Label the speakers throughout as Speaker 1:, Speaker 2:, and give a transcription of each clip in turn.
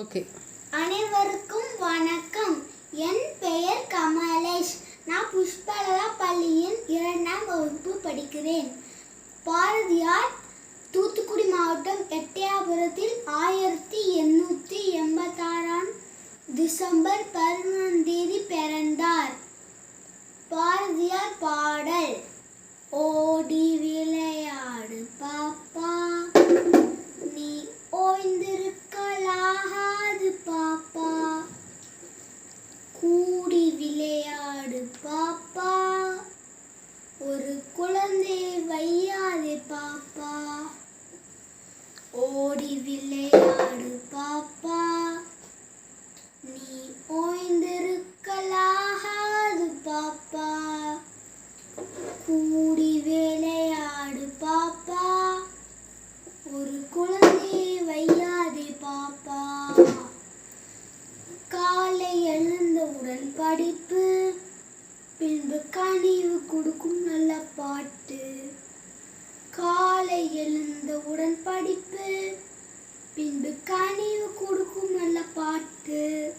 Speaker 1: Okay.
Speaker 2: அனைவருக்கும் வணக்கம். என் பெயர் கமலேஷ். நான் புஷ்பலதா பள்ளியின் இரண்டாம் வகுப்பு படிக்கிறேன். பாரதியார் தூத்துக்குடி மாவட்டம் எட்டயாபுரத்தில் ஆயிரத்தி எண்ணூற்றி எண்பத்தாறாம் டிசம்பர் கூடி விளையாடு பாப்பா. ஒரு குழந்தை வையாதே பாப்பா. ஓடி விளையாடு பாப்பா. நீ ஓய்ந்திருக்கலாகாது பாப்பா. கூடி விளையாடு பாப்பா. ஒரு குழந்தையை வையாதே பாப்பா. காலை உடன்படிப்பு படிப்பு பின்பு கனிவு கொடுக்கும் நல்ல பாட்டு காலை எழுந்த படிப்பு பின்பு கனிவு கொடுக்கும் நல்ல பாட்டு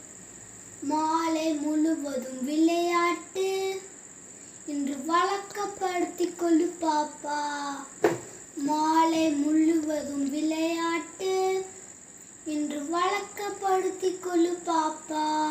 Speaker 2: மாலை முழுவதும் விளையாட்டு இன்று வழக்கப்படுத்தி கொள்ளு பாப்பா. மாலை முழுவதும் விளையாட்டு இன்று வழக்கப்படுத்தி கொள்ளு பாப்பா.